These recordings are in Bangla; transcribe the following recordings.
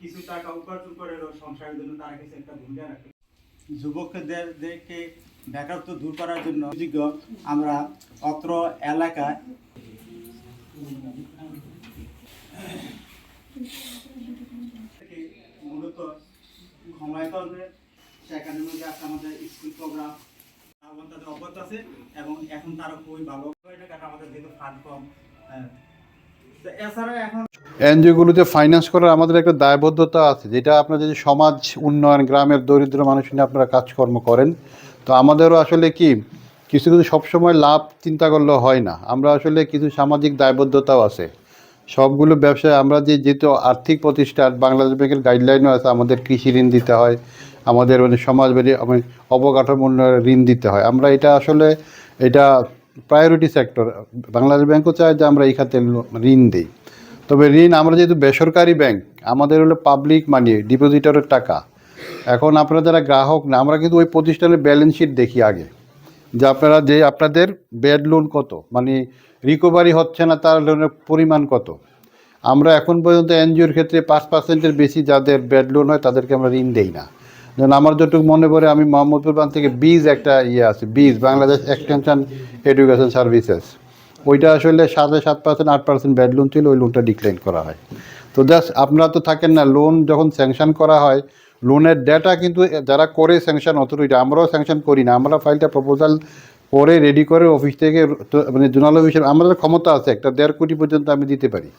কিছু টাকা উপার্জন করে সংসারের জন্য তারা কিছু একটা ভূমিকা রাখে। যুবকদেরকে বেকারত্ব দূর করার জন্য যোগ্য আমরা অত্র এলাকায় মূলত ক্ষমায়তন্ত্রে সেখানের মধ্যে আছে আমাদের স্কুল প্রোগ্রাম। তাদের অব্যাহত আছে এবং এখন তারা খুবই ভালো। আমাদের যেহেতু ফান্ড কম এনজিওগুলোতে ফাইন্যান্স করার আমাদের একটা দায়বদ্ধতা আছে, যেটা আপনার যদি সমাজ উন্নয়ন, গ্রামের দরিদ্র মানুষ নিয়ে আপনারা কাজকর্ম করেন, তো আমাদেরও আসলে কি, কিছু কিছু সবসময় লাভ চিন্তা করলে হয় না। আমরা আসলে কিছু সামাজিক দায়বদ্ধতাও আছে। সবগুলো ব্যবসায় আমরা যে যেহেতু আর্থিক প্রতিষ্ঠান, বাংলাদেশ ব্যাংকের গাইডলাইনও আছে, আমাদের কৃষি ঋণ দিতে হয়, আমাদের মানে সমাজবাদী মানে অবকাঠামো ঋণ দিতে হয়। আমরা এটা আসলে, এটা প্রায়োরিটি সেক্টর বাংলাদেশ ব্যাংকও চায় যে আমরা এই খাতে ঋণ দিই। তবে ঋণ, আমরা যেহেতু বেসরকারি ব্যাংক আমাদের হলো পাবলিক মানি ডিপোজিটরের টাকা। এখন আপনারা যারা গ্রাহক না আমরা কিন্তু ওই প্রতিষ্ঠানের ব্যালেন্স শিট দেখি আগে। যে আপনারা যে, আপনাদের ব্যাড লোন কত? মানে রিকভারি হচ্ছে না, তার লোনের পরিমাণ কত? আমরা এখন পর্যন্ত এনজিওর ক্ষেত্রে পাঁচ পার্সেন্টের বেশি যাদের ব্যাড লোন হয়, তাদেরকে আমরা ঋণ দেই না। যেমন আমার যতটুকু মনে পড়ে, আমি মোহাম্মদপুর বান থেকে বীজ একটা ইয়ে আছে, বীজ, বাংলাদেশ এক্সটেনশন এডুকেশন সার্ভিসেস ওইটা আসলে সাড়ে সাত পার্সেন্ট আট পার্সেন্ট ব্যাড লোন ছিল, ওই লোনটা ডিক্লাইন করা হয়। তো জাস্ট আপনারা তো থাকেন না লোন যখন স্যাংশন করা হয় লোনের ডেটা কিন্তু যারা করে স্যাংশন অথরিটি আমরাও স্যাংশন করি না। আমরা ফাইলটা প্রপোজাল করে রেডি করে অফিস থেকে মানে জোনাল অফিসের, আমাদের ক্ষমতা আছে, একটা দেড় কোটি পর্যন্ত আমি দিতে পারি।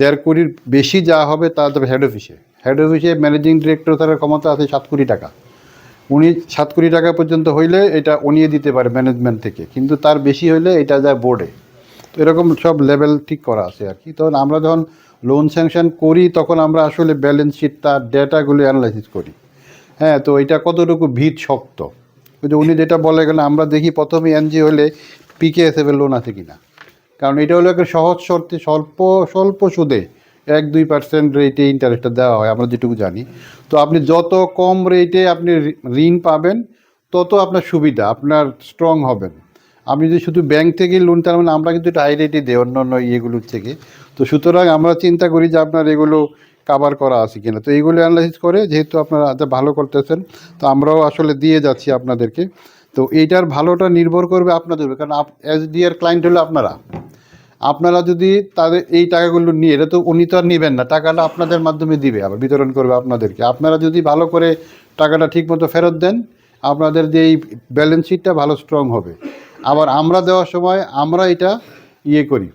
দেড় কোটির বেশি যা হবে তা হেড অফিসে হেড অফিসে ম্যানেজিং ডিরেক্টর তার ক্ষমতা আছে সাত কোটি টাকা। উনি সাত কোটি টাকা পর্যন্ত হইলে এটা উনিয়ে দিতে পারে ম্যানেজমেন্ট থেকে। কিন্তু তার বেশি হইলে এটা যায় বোর্ডে তো এরকম সব লেভেল ঠিক করা আছে আর কি। তখন আমরা যখন লোন স্যাংশন করি, তখন আমরা আসলে ব্যালেন্স শিট তার ডেটাগুলো অ্যানালাইসিস করি। হ্যাঁ তো এটা কতটুকু ভিত শক্ত? ওই যে উনি যেটা বলে গেলেন, আমরা দেখি প্রথমে এনজি হলে পিকেএসএফ এর লোন আছে কিনা। কারণ এটা হলো একটা সহজ শর্তে, স্বল্প স্বল্প সুদে এক দুই পার্সেন্ট রেটে ইন্টারেস্টটা দেওয়া হয়, আমরা যেটুকু জানি। তো আপনি যত কম রেটে আপনি ঋণ পাবেন, তত আপনার সুবিধা, আপনার স্ট্রং হবেন। আপনি যদি শুধু ব্যাংক থেকে লোন তার মানে আমরা কিন্তু এটা হাই রেটে দিই অন্য অন্য ইয়েগুলোর থেকে। তো সুতরাং আমরা চিন্তা করি যে আপনার এগুলো কাভার করা আছে কিনা। তো এইগুলো অ্যানালাইসিস করে যেহেতু আপনারা ভালো করতেছেন, তো আমরাও আসলে দিয়ে যাচ্ছি আপনাদেরকে। তো এইটার ভালোটা নির্ভর করবে আপনাদের। কারণ এসডি এর ক্লায়েন্ট হলো আপনারা। আপনারা যদি তাদের এই টাকাগুলো নিয়ে, এটা তো উনি তো আর নেবেন না, টাকাটা আপনাদের মাধ্যমে দিবে, আবার বিতরণ করবে আপনাদেরকে। আপনারা যদি ভালো করে টাকাটা ঠিকমতো ফেরত দেন, আপনাদের যে এই ব্যালেন্স শিটটা ভালো স্ট্রং হবে। আবার আমরা দেওয়ার সময় আমরা এটা ইয়ে করি।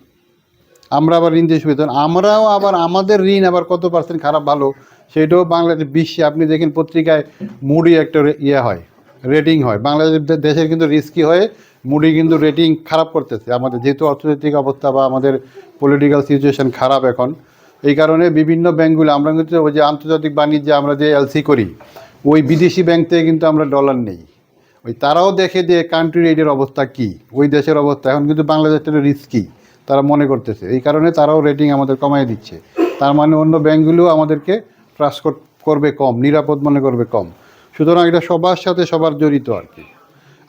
আমরা আবার ঋণ দিয়ে সুবিধা আমরাও আবার আমাদের ঋণ আবার কত পার্সেন্ট খারাপ ভালো, সেটাও বাংলাদেশ বিশ্বে আপনি দেখেন পত্রিকায় মুডি একটা ইয়ে হয়। রেটিং হয়। বাংলাদেশ দেশের কিন্তু রিস্কি হয়ে মুডি কিন্তু রেটিং খারাপ করতেছে। আমাদের যেহেতু অর্থনৈতিক অবস্থা বা আমাদের পলিটিক্যাল সিচুয়েশন খারাপ এখন, এই কারণে বিভিন্ন ব্যাঙ্কগুলো আমরা কিন্তু ওই যে আন্তর্জাতিক বাণিজ্যে আমরা যে এলসি করি, ওই বিদেশি ব্যাংক থেকে কিন্তু আমরা ডলার নেই। ওই তারাও দেখে যে কান্ট্রি রেটের অবস্থা কি, ওই দেশের অবস্থা। এখন কিন্তু বাংলাদেশের রিস্কি তারা মনে করতেছে। এই কারণে তারাও রেটিং আমাদের কমাই দিচ্ছে। তার মানে অন্য ব্যাংকগুলো আমাদেরকে ট্রাস্ট করবে কম, নিরাপদ মনে করবে কম। সুতরাং এটা সবার সাথে সবার জড়িত আর কি।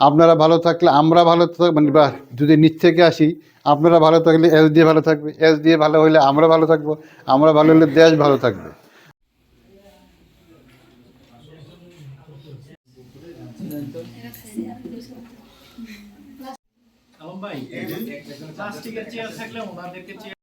আপনারা ভালো থাকলে আমরা ভালো থাক মানে বা যদি নিচ থেকে আসি, আপনারা ভালো থাকলে এস দিয়ে ভালো থাকবে, এস দিয়ে ভালো হলে আমরা ভালো থাকব, আমরা ভালো হলে দেশ ভালো থাকবে। ভাই, প্লাস্টিকের চেয়ার থাকলে ওনাদেরকে চেয়ার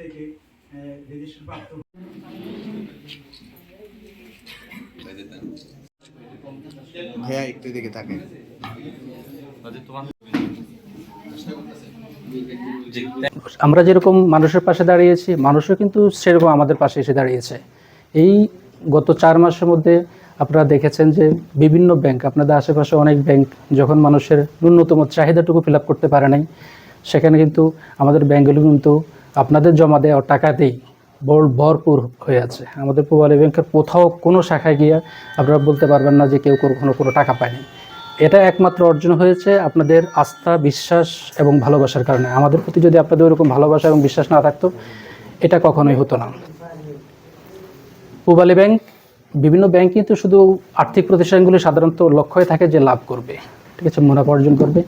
থেকে ভাইয়া একটু দিকে থাকে আমরা যেরকম মানুষের পাশে দাঁড়িয়েছি মানুষও কিন্তু সেরকম আমাদের পাশে এসে দাঁড়িয়েছে। এই গত চার মাসের মধ্যে আপনারা দেখেছেন যে বিভিন্ন ব্যাংক আপনাদের আশেপাশে অনেক ব্যাংক যখন মানুষের ন্যূনতম চাহিদাটুকু ফিল আপ করতে পারে নাই সেখানে কিন্তু আমাদের ব্যাংকগুলো কিন্তু আপনাদের জমা দেওয়া টাকাতেই বল ভরপুর হয়ে আছে। আমাদের পূবালী ব্যাংকের কোথাও কোনো শাখায় গিয়ে আপনারা বলতে পারবেন না যে কেউ কখনো কোনো টাকা পায়নি। এটা একমাত্র অর্জন হয়েছে আপনাদের আস্থা, বিশ্বাস এবং ভালোবাসার কারণে। আমাদের প্রতি যদি আপনাদের ওরকম ভালোবাসা এবং বিশ্বাস না থাকতো, এটা কখনোই হতো না। পূবালী ব্যাংক, বিভিন্ন ব্যাংক কিন্তু শুধু আর্থিক প্রতিষ্ঠানগুলি সাধারণত লক্ষ্যই থাকে যে লাভ করবে। ঠিক আছে, মুনাফা অর্জন করবে।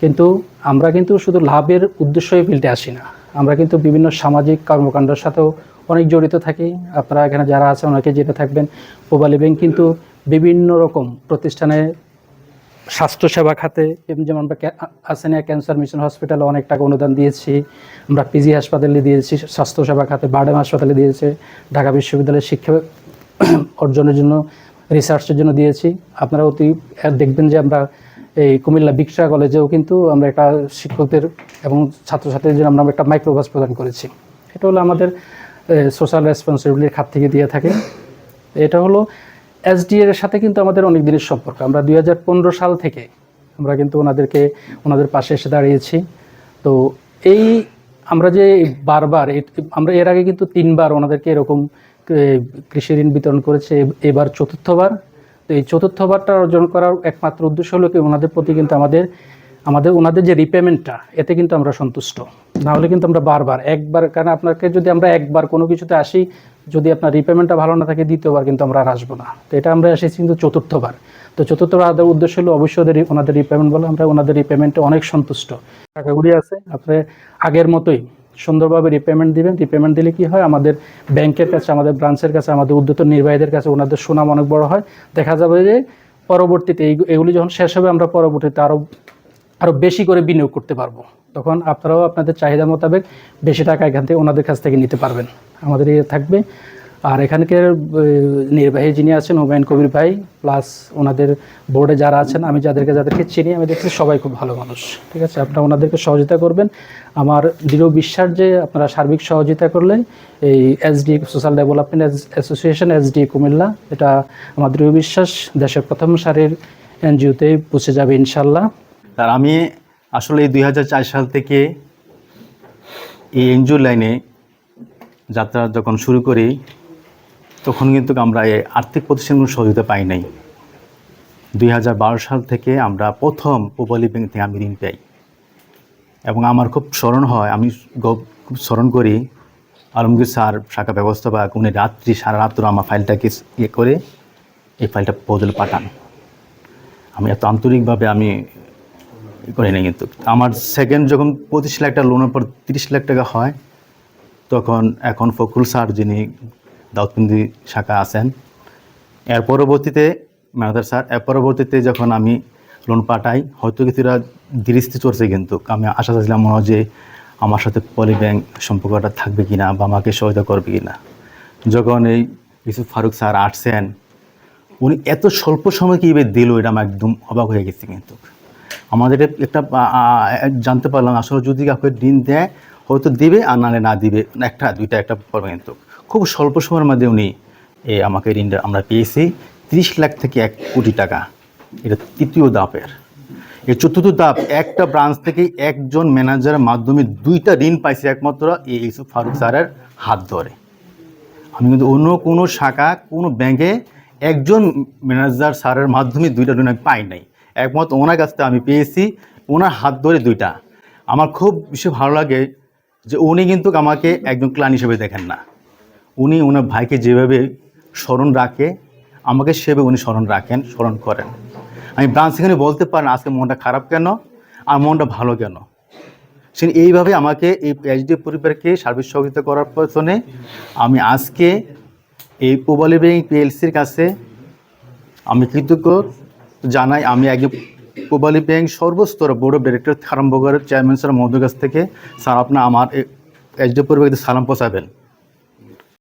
কিন্তু আমরা কিন্তু শুধু লাভের উদ্দেশ্যই ফিল্ডে আসি না। আমরা কিন্তু বিভিন্ন সামাজিক কর্মকাণ্ডের সাথেও অনেক জড়িত থাকি। আপনারা এখানে যারা আছে অনেকে জেনে থাকবেন। পূবালী ব্যাংক কিন্তু বিভিন্ন রকম প্রতিষ্ঠানে স্বাস্থ্যসেবা খাতে যেমন আমরা আসেনিয়া ক্যান্সার মিশন হসপিটালে অনেক টাকা অনুদান দিয়েছি। আমরা পিজি হাসপাতালে দিয়েছি, স্বাস্থ্যসেবা খাতে বার্ডেম হাসপাতালে দিয়েছে। ঢাকা বিশ্ববিদ্যালয়ের শিক্ষা অর্জনের জন্য রিসার্চের জন্য দিয়েছি। আপনারা অতি দেখবেন যে আমরা এই কুমিল্লা বিক্সা কলেজেও কিন্তু আমরা একটা শিক্ষকদের এবং ছাত্রছাত্রীদের জন্য আমরা একটা মাইক্রোবাস প্রদান করেছি। এটা হলো আমাদের সোশ্যাল রেসপন্সিবিলিটির খাত থেকে দিয়ে থাকে। এটা হলো এসডি এর সাথে কিন্তু আমাদের অনেক দিনের সম্পর্ক। আমরা দু হাজার পনেরো সাল থেকে আমরা কিন্তু ওনাদেরকে, ওনাদের পাশে এসে দাঁড়িয়েছি। তো এই আমরা যে বারবার আমরা এর আগে কিন্তু তিনবার ওনাদেরকে এরকম কৃষি ঋণ বিতরণ করেছে। এবার চতুর্থবার। এই চতুর্থবারটা অর্জন করার একমাত্র উদ্দেশ্য হলো কি, ওনাদের প্রতি কিন্তু আমাদের আমাদের, ওনাদের যে রিপেমেন্টটা এতে কিন্তু আমরা সন্তুষ্ট। না হলে কিন্তু আমরা বারবার, একবার, কারণ আপনাকে যদি আমরা একবার কোনো কিছুতে আসি, যদি আপনার রিপেমেন্টটা ভালো না থাকে, দ্বিতীয়বার কিন্তু আমরা আর আসব না। তো এটা আমরা এসেছি কিন্তু চতুর্থবার। তো চতুর্থবার আমাদের উদ্দেশ্য হলো অবশ্যই ওদের ওনাদের রিপেমেন্ট বলে, আমরা ওনাদের রিপেমেন্টে অনেক সন্তুষ্ট। টাকাগুলি আছে আপনি আগের মতোই। সুন্দরভাবে রিপেমেন্ট দিবেন। রিপেমেন্ট দিলে কি হয়? আমাদের ব্যাংকের কাছে, আমাদের ব্রাঞ্চের কাছে, আমাদের উদ্যত নির্বাহীদের কাছে ওনাদের সুনাম অনেক বড় হয়। দেখা যাবে যে পরবর্তীতে এগুলি যখন শেষ হবে, আমরা পরবর্তীতে আরও আরও বেশি করে বিনিয়োগ করতে পারব। তখন আপনারাও আপনাদের চাহিদা মোতাবেক বেশি টাকা এখান থেকে ওনাদের কাছ থেকে নিতে পারবেন। আমাদের ইয়ে থাকবে। আর এখানকার নির্বাহী যিনি আছেন হুমায়ুন কবির ভাই প্লাস ওনাদের বোর্ডে যারা আছেন, আমি যাদেরকে যাদেরকে চিনি, আমি দেখছি সবাই খুব ভালো মানুষ। ঠিক আছে? আপনারা ওনাদেরকে সহযোগিতা করবেন। আমার দৃঢ় বিশ্বাস যে আপনারা সার্বিক সহযোগিতা করলে এই SD social development association SD Comilla, এটা আমার দৃঢ় বিশ্বাস। দেশের প্রথম সারির এনজিওতে পৌঁছে যাবে ইনশাল্লাহ। আর আমি আসলে এই দুই হাজার চার সাল থেকে এই এনজিও লাইনে যাত্রা যখন শুরু করি তখন কিন্তু আমরা এই আর্থিক প্রতিষ্ঠানগুলো সহযোগিতা পাই নাই। দুই হাজার বারো সাল থেকে আমরা প্রথম পোপালি ব্যাংক থেকে আমি ঋণ পাই। এবং আমার খুব স্মরণ হয়, আমি খুব স্মরণ করি, আলমগীর স্যার শাখা ব্যবস্থাপক, উনি রাত্রি, সারা রাত্র আমার ফাইলটাকে ইয়ে করে এই ফাইলটা বদলে পাঠান। আমি এত আন্তরিকভাবে আমি করি না কিন্তু। আমার সেকেন্ড যখন পঁচিশ লাখ টাকা লোনের পর তিরিশ লাখ টাকা হয়, তখন এখন ফখরুল স্যার যিনি দাউদপিন্দি শাখা আছেন। এর পরবর্তীতে ম্যানেজার স্যার এর পরবর্তীতে যখন আমি লোন পাঠাই, হয়তো কিছুটা দৃষ্টি চলছে কিন্তু। আমি আশা চাইছিলাম মনে হয় যে আমার সাথে পলি ব্যাংক সম্পর্কটা থাকবে কি না বা আমাকে সহায়তা করবে কি না যখন এই ইউসুফ ফারুক স্যার আসছেন, উনি এত স্বল্প সময় কীভাবে দিল এটা আমি একদম অবাক হয়ে গেছি কিন্তু। আমাদের একটা জানতে পারলাম আসলে যদি কাউকে ঋণ দেয়, হয়তো দিবে আর নাহলে না দিবে। একটা, দুইটা, একটা পড়বে কিন্তু। খুব স্বল্প সময়ের মধ্যে উনি, এ, আমাকে ঋণটা আমরা পেয়েছি। তিরিশ লাখ থেকে এক কোটি টাকা। এটা তৃতীয় দাপের এই চতুর্থ ধাপ, একটা ব্রাঞ্চ থেকে একজন ম্যানেজারের মাধ্যমে দুইটা ঋণ পাইছে একমাত্র এই ইউসুফ ফারুক স্যারের হাত ধরে। আমি কিন্তু অন্য কোনো শাখা, কোনো ব্যাংকে একজন ম্যানেজার স্যারের মাধ্যমে দুইটা ঋণ আমি পাই নাই। একমাত্র ওনার কাছ থেকে আমি পেয়েছি, ওনার হাত ধরে দুইটা। আমার খুব বেশি ভালো লাগে যে উনি কিন্তু আমাকে একজন ক্লান হিসেবে দেখেন না। উনি ওনার ভাইকে যেভাবে স্মরণ রাখে, আমাকে সেভাবে উনি স্মরণ রাখেন, স্মরণ করেন। আমি ব্রাঞ্চ এখানে বলতে পারেন, আজকে মনটা খারাপ কেন? আর মনটা ভালো কেন? সে এইভাবে আমাকে এই এইচডি পরিবারকে সার্ভিস সহযোগিতা করার পেছনে আমি আজকে এই পোবালি ব্যাংক পিএলসির কাছে আমি কৃতজ্ঞ জানাই। আমি একজন পোবালি ব্যাংক সর্বস্তর বোর্ড অফ ডিরেক্টর খারামবগরের চেয়ারম্যান স্যার মহোদয়ের কাছ থেকে, স্যার আপনার আমার এইচডি পরিবারকে সালাম পৌঁছাবেন।